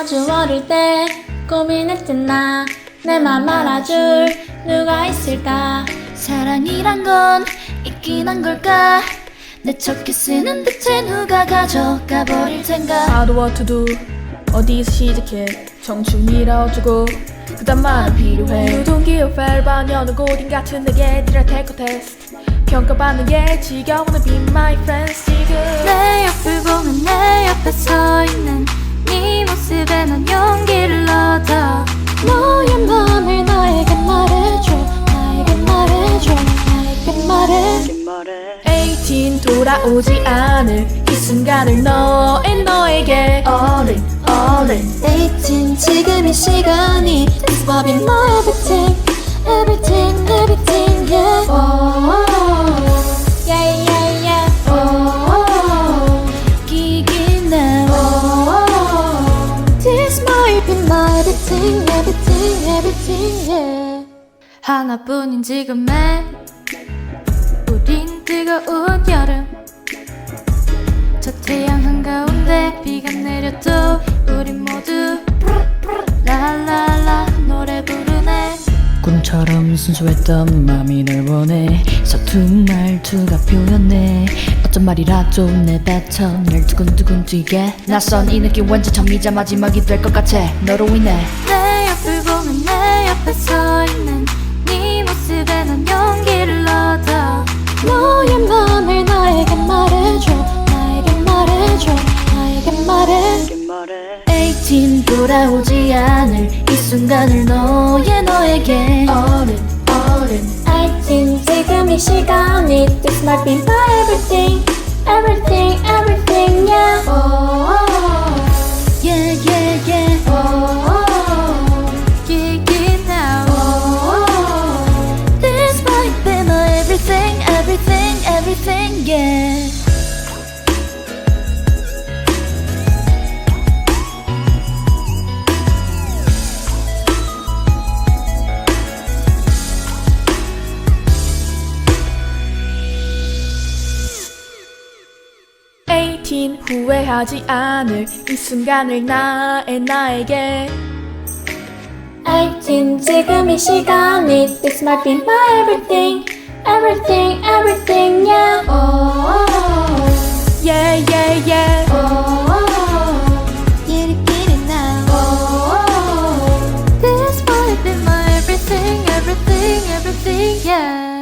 아주 어릴 때 고민했잖아. 내맘 알아줄 누가 있을까? 사랑이란 건 있긴 한 걸까? 내첫 키스는 대체 누가 가져가 버릴 텐가 I don't what to do. 어디서 시작해? 청춘이라주고 그딴 말은 필요해. 유동기호 펠반여는 고딩 같은 내게 니를 테이크 테스트 평가받는 게 지겨워는 be my friends. 지금 내 옆을 보면 내 옆에 서 있는 돌아오지 않을 이 순간을 너의 너에게 어른 어른 18 지금 이 시간이 This will be my everything Everything everything yeah oh, Yeah yeah yeah oh, 끼긴 해 oh, This might be my everything Everything everything yeah 하나뿐인 지금의 우린 뜨거운 여름 비가 내려도 우린 모두 라라라 노래 부르네. 꿈처럼 순수했던 맘이 널 원해. 서툰 말투가 표현해. 어떤 말이라 좀 내뱉어 날 두근두근 뛰게. 낯선 이 느낌 왠지 처음이자 마지막이 될 것 같아. 너로 인해. 내 옆을 보면 내 옆에 서 있는 해18 돌아오지 않을 이 순간을 너의 너에게 어른 어른 18 지금 이 시간이 This might be my everything Everything everything yeah oh, yeah yeah yeah oh, yeah yeah now oh. This might be my everything everything everything 긴 후회하지 않을 이 순간을 나의 나에게 알진 지금 이 시간이 This might be my everything Everything everything yeah oh, oh, oh. Yeah yeah yeah oh, oh, oh. Get it get it now oh, oh, oh. This might be my everything everything everything yeah